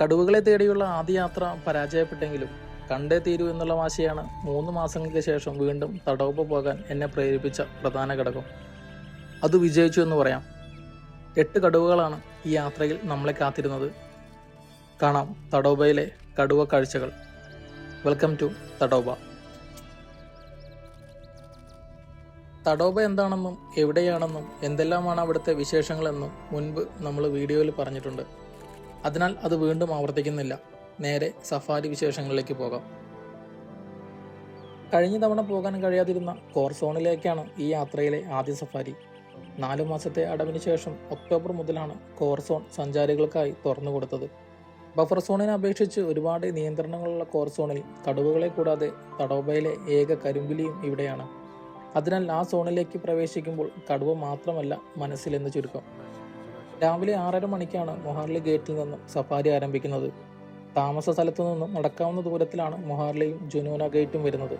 കടുവകളെ തേടിയുള്ള ആദ്യ യാത്ര പരാജയപ്പെട്ടെങ്കിലും കണ്ടേ തീരൂ എന്നുള്ള വാശിയാണ് മൂന്ന് മാസങ്ങൾക്ക് ശേഷം വീണ്ടും തടവപ്പ് പോകാൻ എന്നെ പ്രേരിപ്പിച്ച പ്രധാന ഘടകം. അത് വിജയിച്ചു എന്ന് പറയാം. എട്ട് കടുവകളാണ് ഈ യാത്രയിൽ നമ്മളെ കാത്തിരുന്നത്. കാണാം തടോബയിലെ കടുവ കാഴ്ചകൾ. വെൽക്കം ടു തടോബ തടോബ എന്താണെന്നും എവിടെയാണെന്നും എന്തെല്ലാമാണ് അവിടുത്തെ വിശേഷങ്ങളെന്നും മുൻപ് നമ്മൾ വീഡിയോയിൽ പറഞ്ഞിട്ടുണ്ട്. അതിനാൽ അത് വീണ്ടും ആവർത്തിക്കുന്നില്ല. നേരെ സഫാരി വിശേഷങ്ങളിലേക്ക് പോകാം. കഴിഞ്ഞ തവണ പോകാൻ കഴിയാതിരുന്ന കോർസോണിലേക്കാണ് ഈ യാത്രയിലെ ആദ്യ സഫാരി. നാലു മാസത്തെ അടവിന് ശേഷം ഒക്ടോബർ മുതലാണ് കോർസോൺ സഞ്ചാരികൾക്കായി തുറന്നു കൊടുത്തത്. ബഫർ സോണിനെ അപേക്ഷിച്ച് ഒരുപാട് നിയന്ത്രണങ്ങളുള്ള കോർസോണിൽ കടുവകളെ കൂടാതെ തടോബയിലെ ഏക കരിമ്പിലിയും ഇവിടെയാണ്. അതിനാൽ ആ സോണിലേക്ക് പ്രവേശിക്കുമ്പോൾ കടുവ മാത്രമല്ല മനസ്സിലെന്ന് ചുരുക്കം. രാവിലെ ആറര മണിക്കാണ് മൊഹാർലി ഗേറ്റിൽ നിന്നും സഫാരി ആരംഭിക്കുന്നത്. താമസ സ്ഥലത്തു നിന്നും നടക്കാവുന്ന ദൂരത്തിലാണ് മൊഹാർലിയും ജുനൂന ഗേറ്റും വരുന്നത്.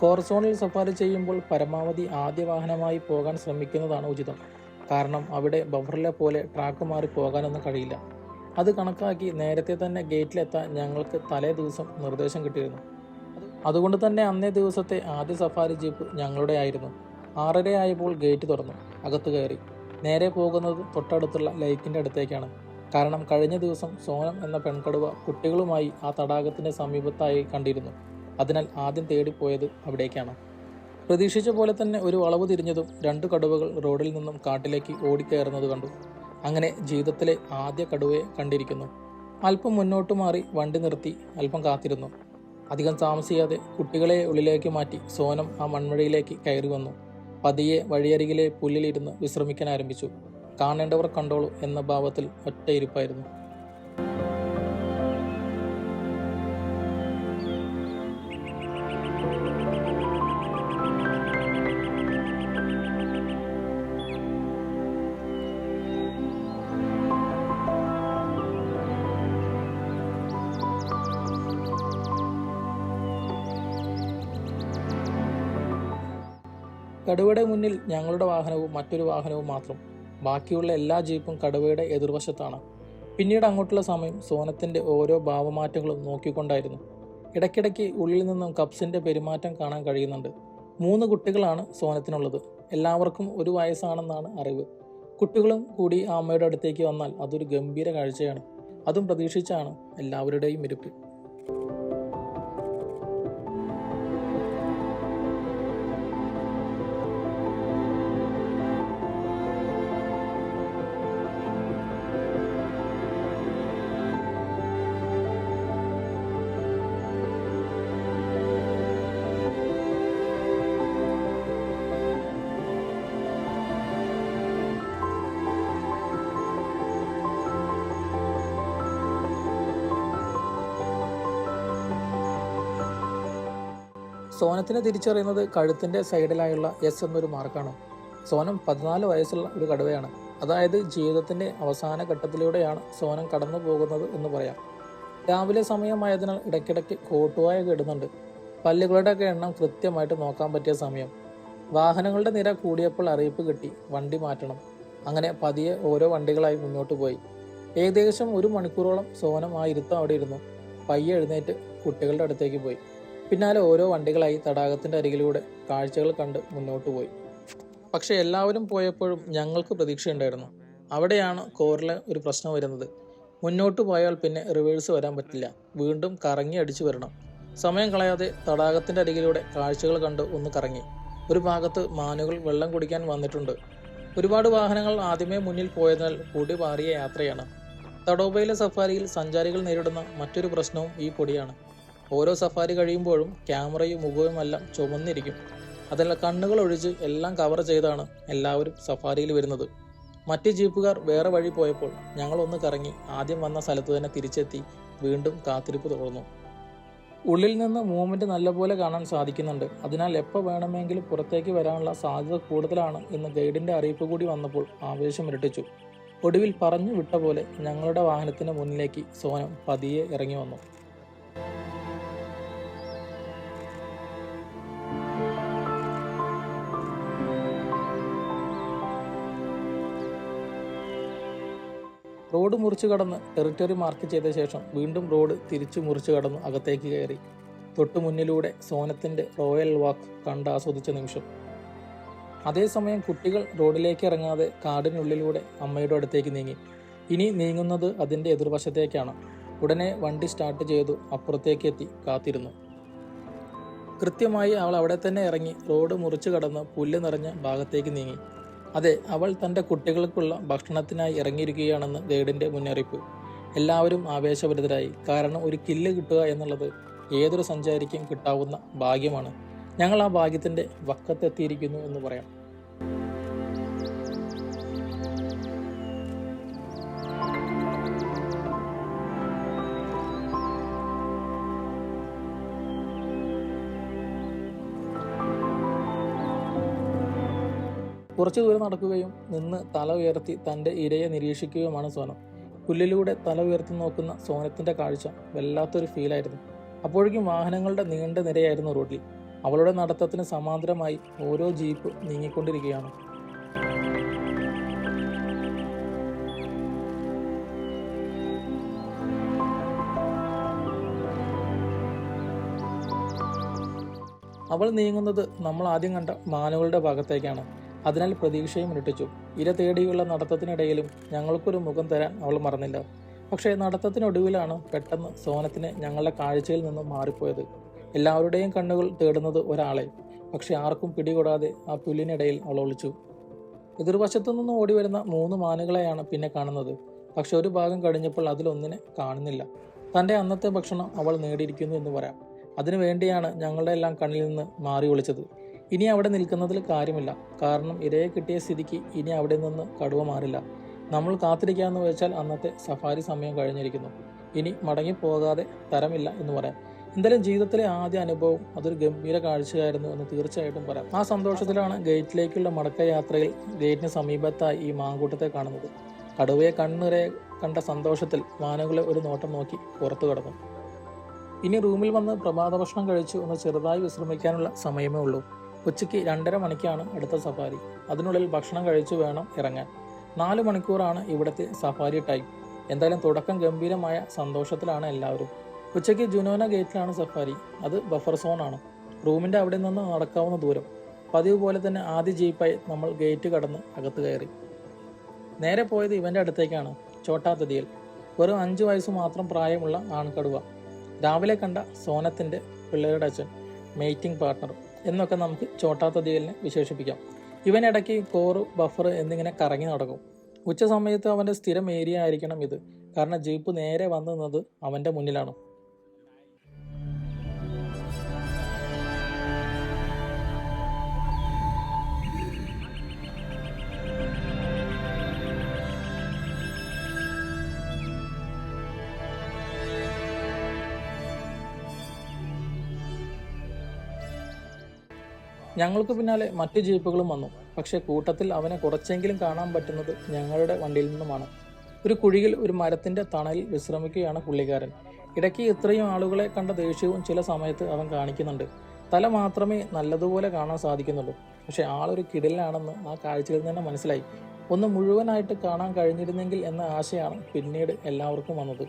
കോർസോണിൽ സഫാരി ചെയ്യുമ്പോൾ പരമാവധി ആദ്യ വാഹനമായി പോകാൻ ശ്രമിക്കുന്നതാണ് ഉചിതം. കാരണം അവിടെ ബഫറിലെ പോലെ ട്രാക്ക് മാറി പോകാനൊന്നും കഴിയില്ല. അത് കണക്കാക്കി നേരത്തെ തന്നെ ഗേറ്റിലെത്താൻ ഞങ്ങൾക്ക് തലേ ദിവസം നിർദ്ദേശം കിട്ടിയിരുന്നു. അതുകൊണ്ട് തന്നെ അന്നേ ദിവസത്തെ ആദ്യ സഫാരി ജീപ്പ് ഞങ്ങളുടെ ആയിരുന്നു. ആറര ആയപ്പോൾ ഗേറ്റ് തുറന്നു. അകത്ത് കയറി. നേരെ പോകുന്നത് തൊട്ടടുത്തുള്ള ലൈക്കിന്റെ അടുത്തേക്കാണ്. കാരണം കഴിഞ്ഞ ദിവസം സോനം എന്ന പെൺകടുവ കുട്ടികളുമായി ആ തടാകത്തിന്റെ സമീപത്തായി കണ്ടിരുന്നു. അതിനാൽ ആദ്യം തേടിപ്പോയത് അവിടേക്കാണ്. പ്രതീക്ഷിച്ച പോലെ തന്നെ ഒരു വളവ് തിരിഞ്ഞതും രണ്ട് കടുവകൾ റോഡിൽ നിന്നും കാട്ടിലേക്ക് ഓടിക്കയറുന്നത് കണ്ടു. അങ്ങനെ ജീവിതത്തിലെ ആദ്യ കടുവയെ കണ്ടിരിക്കുന്നു. അല്പം മുന്നോട്ട് മാറി വണ്ടി നിർത്തി അല്പം കാത്തിരുന്നു. അധികം താമസിയാതെ കുട്ടികളെ ഉള്ളിലേക്ക് മാറ്റി സോനം ആ മൺമഴയിലേക്ക് കയറി വന്നു. പതിയെ വഴിയരികിലെ പുല്ലിലിരുന്ന് വിശ്രമിക്കാൻ ആരംഭിച്ചു. കാണേണ്ടവർ കണ്ടോളൂ എന്ന ഭാവത്തിൽ ഒറ്റ ഇരിപ്പായിരുന്നു. കടുവയുടെ മുന്നിൽ ഞങ്ങളുടെ വാഹനവും മറ്റൊരു വാഹനവും മാത്രം. ബാക്കിയുള്ള എല്ലാ ജീപ്പും കടുവയുടെ എതിർവശത്താണ്. പിന്നീട് അങ്ങോട്ടുള്ള സമയം സോനത്തിന്റെ ഓരോ ഭാവമാറ്റങ്ങളും നോക്കിക്കൊണ്ടായിരുന്നു. ഇടയ്ക്കിടയ്ക്ക് ഉള്ളിൽ നിന്നും കപ്സിന്റെ പെരുമാറ്റം കാണാൻ കഴിയുന്നുണ്ട്. മൂന്ന് കുട്ടികളാണ് സോനത്തിനുള്ളത്. എല്ലാവർക്കും ഒരു വയസ്സാണെന്നാണ് അറിവ്. കുട്ടികളും കൂടി ആ അമ്മയുടെ അടുത്തേക്ക് വന്നാൽ അതൊരു ഗംഭീര കാഴ്ചയാണ്. അതും പ്രതീക്ഷിച്ചാണ് എല്ലാവരുടെയും ഇരിപ്പ്. സോനത്തിനെ തിരിച്ചറിയുന്നത് കഴുത്തിന്റെ സൈഡിലായുള്ള എസ് എന്നൊരു മാർക്കാണ്. സോനം പതിനാല് വയസ്സുള്ള ഒരു കടുവയാണ്. അതായത് ജീവിതത്തിന്റെ അവസാന ഘട്ടത്തിലൂടെയാണ് സോനം കടന്നു പോകുന്നത് എന്ന് പറയാം. രാവിലെ സമയമായതിനാൽ ഇടയ്ക്കിടയ്ക്ക് കോട്ടുവായ ഇടുന്നുണ്ട് പല്ലുകളുടെയൊക്കെ എണ്ണം കൃത്യമായിട്ട് നോക്കാൻ പറ്റിയ സമയം. വാഹനങ്ങളുടെ നിര കൂടിയപ്പോൾ അറിയിപ്പ് കിട്ടി വണ്ടി മാറ്റണം. അങ്ങനെ പതിയെ ഓരോ വണ്ടികളായി മുന്നോട്ട് പോയി. ഏകദേശം ഒരു മണിക്കൂറോളം സോനം ആ ഇരുത്തം അവിടെ ഇരുന്നു. പയ്യെ എഴുന്നേറ്റ് കുട്ടികളുടെ അടുത്തേക്ക് പോയി. പിന്നാലെ ഓരോ വണ്ടികളായി തടാകത്തിന്റെ അരികിലൂടെ കാഴ്ചകൾ കണ്ട് മുന്നോട്ട് പോയി. പക്ഷെ എല്ലാവരും പോയപ്പോഴും ഞങ്ങൾക്ക് പ്രതീക്ഷയുണ്ടായിരുന്നു. അവിടെയാണ് കോറിലെ ഒരു പ്രശ്നം വരുന്നത്. മുന്നോട്ട് പോയാൽ പിന്നെ റിവേഴ്സ് വരാൻ പറ്റില്ല. വീണ്ടും കറങ്ങി അടിച്ചു വരണം. സമയം കളയാതെ തടാകത്തിന്റെ അരികിലൂടെ കാഴ്ചകൾ കണ്ട് ഒന്ന് കറങ്ങി. ഒരു ഭാഗത്ത് മാനുകൾ വെള്ളം കുടിക്കാൻ വന്നിട്ടുണ്ട്. ഒരുപാട് വാഹനങ്ങൾ ആദ്യമേ മുന്നിൽ പോയതിനാൽ പൊടി പാറിയ യാത്രയാണ്. തടോബയിലെ സഫാരിയിൽ സഞ്ചാരികൾ നേരിടുന്ന മറ്റൊരു പ്രശ്നവും ഈ പൊടിയാണ്. ഓരോ സഫാരി കഴിയുമ്പോഴും ക്യാമറയും മുഖവുമെല്ലാം ചുമന്നിരിക്കും. അതല്ല കണ്ണുകൾ ഒഴിച്ച് എല്ലാം കവർ ചെയ്താണ് എല്ലാവരും സഫാരിയിൽ വരുന്നത്. മറ്റ് ജീപ്പുകാർ വേറെ വഴി പോയപ്പോൾ ഞങ്ങളൊന്ന് കറങ്ങി ആദ്യം വന്ന സ്ഥലത്ത് തന്നെ തിരിച്ചെത്തി വീണ്ടും കാത്തിരിപ്പ് തുടർന്നു. ഉള്ളിൽ നിന്ന് മൂവ്മെന്റ് നല്ലപോലെ കാണാൻ സാധിക്കുന്നുണ്ട്. അതിനാൽ എപ്പോൾ വേണമെങ്കിലും പുറത്തേക്ക് വരാനുള്ള സാധ്യത കൂടുതലാണ് എന്ന് ഗൈഡിന്റെ അറിയിപ്പ് കൂടി വന്നപ്പോൾ ആവേശം ഇരട്ടിച്ചു. ഒടുവിൽ പറഞ്ഞു വിട്ട പോലെ ഞങ്ങളുടെ വാഹനത്തിന് മുന്നിലേക്ക് സോനം പതിയെ ഇറങ്ങി വന്നു. റോഡ് മുറിച്ചു കടന്ന് ടെറിറ്ററി മാർക്ക് ചെയ്ത ശേഷം വീണ്ടും റോഡ് തിരിച്ചു മുറിച്ചു കടന്ന് അകത്തേക്ക് കയറി. തൊട്ടു മുന്നിലൂടെ സോനത്തിന്റെ റോയൽ വാക്ക് കണ്ട് ആസ്വദിച്ച നിമിഷം. അതേസമയം കുട്ടികൾ റോഡിലേക്ക് ഇറങ്ങാതെ കാടിനുള്ളിലൂടെ അമ്മയുടെ അടുത്തേക്ക് നീങ്ങി. ഇനി നീങ്ങുന്നത് അതിന്റെ എതിർവശത്തേക്കാണ്. ഉടനെ വണ്ടി സ്റ്റാർട്ട് ചെയ്തു അപ്പുറത്തേക്ക് എത്തി കാത്തിരുന്നു. കൃത്യമായി അവൾ അവിടെ തന്നെ ഇറങ്ങി റോഡ് മുറിച്ചു കടന്ന് പുല്ല് നിറഞ്ഞ ഭാഗത്തേക്ക് നീങ്ങി. അതെ അവൾ തന്റെ കുട്ടികൾക്കുള്ള ഭക്ഷണത്തിനായി ഇറങ്ങിയിരിക്കുകയാണെന്ന് ഗൈഡിന്റെ മുന്നറിയിപ്പ്. എല്ലാവരും ആവേശഭരിതരായി. കാരണം ഒരു കില്ല് കിട്ടുക എന്നുള്ളത് ഏതൊരു സഞ്ചാരിക്കും കിട്ടാവുന്ന ഭാഗ്യമാണ്. ഞങ്ങൾ ആ ഭാഗ്യത്തിന്റെ വക്കത്തെത്തിയിരിക്കുന്നു എന്ന് പറയാം. കുറച്ചു ദൂരം നടക്കുകയും നിന്ന് തല ഉയർത്തി തന്റെ ഇരയെ നിരീക്ഷിക്കുകയുമാണ് സോനം. പുല്ലിലൂടെ തല ഉയർത്തി നോക്കുന്ന സോനത്തിന്റെ കാഴ്ച വല്ലാത്തൊരു ഫീലായിരുന്നു അപ്പോഴേക്കും വാഹനങ്ങളുടെ നീണ്ട നിരയായിരുന്നു റോഡിൽ. അവളുടെ നടത്തത്തിന് സമാന്തരമായി ഓരോ ജീപ്പ് നീങ്ങിക്കൊണ്ടിരിക്കുകയാണ്. അവൾ നീങ്ങുന്നത് നമ്മൾ ആദ്യം കണ്ട മാനുകളുടെ ഭാഗത്തേക്കാണ്. അതിനാൽ പ്രതീക്ഷയും ഇരട്ടിച്ചു ഇര തേടിയുള്ള നടത്തത്തിനിടയിലും ഞങ്ങൾക്കൊരു മുഖം തരാൻ അവൾ മറന്നില്ല. പക്ഷേ നടത്തത്തിനൊടുവിലാണ് പെട്ടെന്ന് സോനത്തിന് ഞങ്ങളുടെ കാഴ്ചയിൽ നിന്നും മാറിപ്പോയത്. എല്ലാവരുടെയും കണ്ണുകൾ തേടുന്നത് ഒരാളെ. പക്ഷെ ആർക്കും പിടികൂടാതെ ആ പുല്ലിനിടയിൽ അവൾ ഒളിച്ചു. എതിർവശത്തു നിന്ന് ഓടി വരുന്ന മൂന്ന് മാനുകളെയാണ് പിന്നെ കാണുന്നത്. പക്ഷെ ഒരു ഭാഗം കഴിഞ്ഞപ്പോൾ അതിലൊന്നിനെ കാണുന്നില്ല. തന്റെ അന്നത്തെ ഭക്ഷണം അവൾ നേടിയിരിക്കുന്നു എന്ന് പറയാം. അതിനു വേണ്ടിയാണ് ഞങ്ങളുടെ എല്ലാം കണ്ണിൽ നിന്ന് മാറി ഒളിച്ചത്. ഇനി അവിടെ നിൽക്കുന്നതിൽ കാര്യമില്ല. കാരണം ഇരയെ കിട്ടിയ സ്ഥിതിക്ക് ഇനി അവിടെ നിന്ന് കടുവ മാറില്ല. നമ്മൾ കാത്തിരിക്കാമെന്ന് വെച്ചാൽ അന്നത്തെ സഫാരി സമയം കഴിഞ്ഞിരിക്കുന്നു. ഇനി മടങ്ങിപ്പോകാതെ തരമില്ല എന്ന് പറയാം. എന്തായാലും ജീവിതത്തിലെ ആദ്യ അനുഭവം അതൊരു ഗംഭീര കാഴ്ചയായിരുന്നു എന്ന് തീർച്ചയായിട്ടും പറയാം. ആ സന്തോഷത്തിലാണ് ഗേറ്റിലേക്കുള്ള മടക്ക യാത്രയിൽ ഗേറ്റിന് സമീപത്തായി ഈ മാങ്കൂട്ടത്തെ കാണുന്നത്. കടുവയെ കണ്ണുരെ കണ്ട സന്തോഷത്തിൽ മാനുകളെ ഒരു നോട്ടം നോക്കി പുറത്തു കടന്നു. ഇനി റൂമിൽ വന്ന് പ്രഭാത ഭക്ഷണം കഴിച്ചു ഒന്ന് ചെറുതായി വിശ്രമിക്കാനുള്ള സമയമേ ഉള്ളൂ. ഉച്ചയ്ക്ക് രണ്ടര മണിക്കാണ് അടുത്ത സഫാരി. അതിനുള്ളിൽ ഭക്ഷണം കഴിച്ചു വേണം ഇറങ്ങാൻ. നാല് മണിക്കൂറാണ് ഇവിടുത്തെ സഫാരി ടൈം. എന്തായാലും തുടക്കം ഗംഭീരമായ സന്തോഷത്തിലാണ് എല്ലാവരും. ഉച്ചയ്ക്ക് ജുനോന ഗേറ്റിലാണ് സഫാരി. അത് ബഫർ സോൺ ആണ് റൂമിന്റെ അവിടെ നിന്ന് നടക്കാവുന്ന ദൂരം. പതിവ് പോലെ തന്നെ ആദ്യ ജീപ്പായി നമ്മൾ ഗേറ്റ് കടന്ന് അകത്ത് കയറി. നേരെ പോയത് ഇവന്റെ അടുത്തേക്കാണ് ചോട്ടാതിഥിയിൽ വെറും അഞ്ച് വയസ്സ് മാത്രം പ്രായമുള്ള ആൺകടുവ. രാവിലെ കണ്ട സോനത്തിന്റെ പിള്ളേരുടെ അച്ഛൻ മെയ്റ്റിംഗ് പാർട്ണർ എന്നൊക്കെ നമുക്ക് ചോട്ടാത്തതിയലിനെ വിശേഷിപ്പിക്കാം. ഇവൻ ഇടയ്ക്ക് കോറ് ബഫർ എന്നിങ്ങനെ കറങ്ങി നടക്കും. ഉച്ച സമയത്ത് അവന്റെ സ്ഥിരം ഏരിയ ആയിരിക്കണം ഇത്. കാരണം ജീപ്പ് നേരെ വന്നു നിന്നത് അവന്റെ മുന്നിലാണ്. ഞങ്ങൾക്ക് പിന്നാലെ മറ്റു ജീപ്പുകളും വന്നു. പക്ഷേ കൂട്ടത്തിൽ അവനെ കുറച്ചെങ്കിലും കാണാൻ പറ്റുന്നത് ഞങ്ങളുടെ വണ്ടിയിൽ നിന്നുമാണ്. ഒരു കുഴിയിൽ ഒരു മരത്തിന്റെ തണലിൽ വിശ്രമിക്കുകയാണ് പുള്ളിക്കാരൻ. ഇടയ്ക്ക് ഇത്രയും ആളുകളെ കണ്ട ദേഷ്യവും ചില സമയത്ത് അവൻ കാണിക്കുന്നുണ്ട്. തല മാത്രമേ നല്ലതുപോലെ കാണാൻ സാധിക്കുന്നുള്ളൂ. പക്ഷെ ആളൊരു കിടലാണെന്ന് ആ കാഴ്ചയിൽ തന്നെ മനസ്സിലായി. ഒന്ന് മുഴുവനായിട്ട് കാണാൻ കഴിഞ്ഞിരുന്നെങ്കിൽ എന്ന ആശയാണ് പിന്നീട് എല്ലാവർക്കും വന്നത്.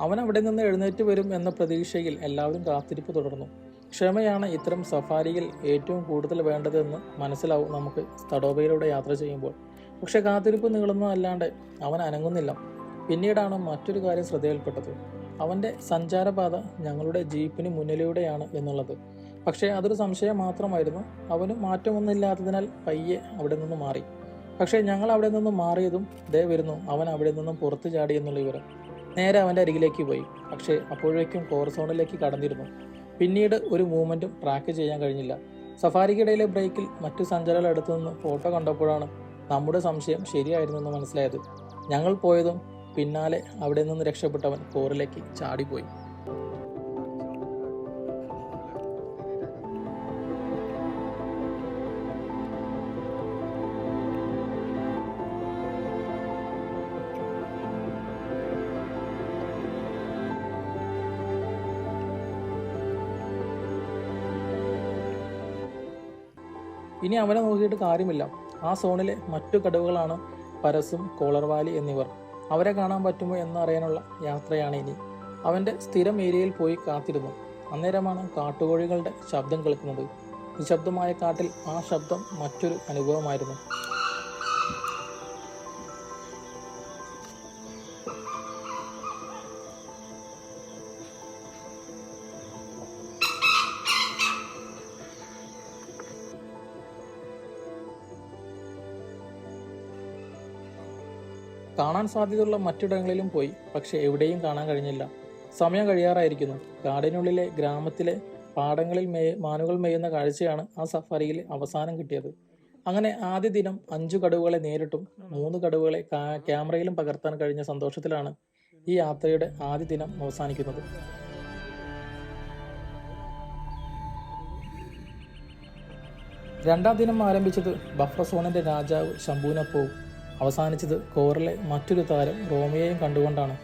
അവൻ അവിടെ നിന്ന് എഴുന്നേറ്റ് വരും എന്ന പ്രതീക്ഷയിൽ എല്ലാവരും കാത്തിരിപ്പ് തുടർന്നു. ക്ഷമയാണ് ഇത്തരം സഫാരിയിൽ ഏറ്റവും കൂടുതൽ വേണ്ടതെന്ന് മനസ്സിലാവും നമുക്ക് തടോബയിലൂടെ യാത്ര ചെയ്യുമ്പോൾ. പക്ഷെ കാത്തിരിപ്പ് നീളുന്നതല്ലാണ്ട് അവൻ അനങ്ങുന്നില്ല. പിന്നീടാണ് മറ്റൊരു കാര്യം ശ്രദ്ധയിൽപ്പെട്ടത്. അവന്റെ സഞ്ചാരപാത ഞങ്ങളുടെ ജീപ്പിന് മുന്നിലൂടെയാണ് എന്നുള്ളത്. പക്ഷേ അതൊരു സംശയം മാത്രമായിരുന്നു. അവന് മാറ്റമൊന്നുമില്ലാത്തതിനാൽ പയ്യെ അവിടെ നിന്ന് മാറി. പക്ഷേ ഞങ്ങൾ അവിടെ നിന്ന് മാറിയതും ദേ വരുന്നു. അവൻ അവിടെ നിന്നും പുറത്തു ചാടി എന്നുള്ള വിവരം. നേരെ അവന്റെ അരികിലേക്ക് പോയി. പക്ഷേ അപ്പോഴേക്കും കോർ സോണിലേക്ക് കടന്നിരുന്നു. പിന്നീട് ഒരു മൂവ്മെന്റും ട്രാക്ക് ചെയ്യാൻ കഴിഞ്ഞില്ല. സഫാരിക്കിടയിലെ ബ്രേക്കിൽ മറ്റു സഞ്ചാരികൾ അടുത്തു നിന്ന് ഫോട്ടോ കണ്ടപ്പോഴാണ് നമ്മുടെ സംശയം ശരിയായിരുന്നെന്ന് മനസ്സിലായത്. ഞങ്ങൾ പോയതും പിന്നാലെ അവിടെ നിന്ന് രക്ഷപ്പെട്ടവൻ കോറിലേക്ക് ചാടിപ്പോയി. ഇനി അവനെ നോക്കിയിട്ട് കാര്യമില്ല. ആ സോണിലെ മറ്റു കടവുകളാണ് പരസും കോളർവാലി എന്നിവർ. അവരെ കാണാൻ പറ്റുമോ എന്നറിയാനുള്ള യാത്രയാണ് ഇനി. അവന്റെ സ്ഥിരം ഏരിയയിൽ പോയി കാത്തിരുന്നു. അന്നേരമാണ് കാട്ടുകോഴികളുടെ ശബ്ദം കേൾക്കുന്നത്. നിശബ്ദമായ കാട്ടിൽ ആ ശബ്ദം മറ്റൊരു അനുഭവമായിരുന്നു. കാണാൻ സാധ്യതയുള്ള മറ്റിടങ്ങളിലും പോയി പക്ഷെ എവിടെയും കാണാൻ കഴിഞ്ഞില്ല. സമയം കഴിയാറായിരിക്കുന്നു. കാടിനുള്ളിലെ ഗ്രാമത്തിലെ പാടങ്ങളിൽ മേയ മാനുകൾ മേയുന്ന കാഴ്ചയാണ് ആ സഫാരിയിൽ അവസാനം കിട്ടിയത്. അങ്ങനെ ആദ്യ ദിനം അഞ്ചു കടുവകളെ നേരിട്ടും മൂന്ന് കടുവകളെ ക്യാമറയിലും പകർത്താൻ കഴിഞ്ഞ സന്തോഷത്തിലാണ് ഈ യാത്രയുടെ ആദ്യ ദിനം അവസാനിക്കുന്നത്. രണ്ടാം ദിനം ആരംഭിച്ചത് ബഫർ സോണിന്റെ രാജാവ് ശംഭുവിനൊപ്പവും അവസാനിച്ചത് കോറിലെ മറ്റൊരു താരം റോമിയെയും കണ്ടുകൊണ്ടാണ്.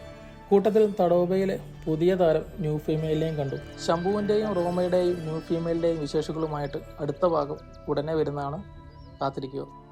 കൂട്ടത്തിൽ തടോബയിലെ പുതിയ താരം ന്യൂ ഫീമെയിലിനെയും കണ്ടു. ശംഭുവിന്റെയും റോമയുടെയും ന്യൂ ഫീമെയിലിന്റെയും വിശേഷങ്ങളുമായിട്ട് അടുത്ത ഭാഗം ഉടനെ വരുന്നതാണ്. കാത്തിരിക്കുക.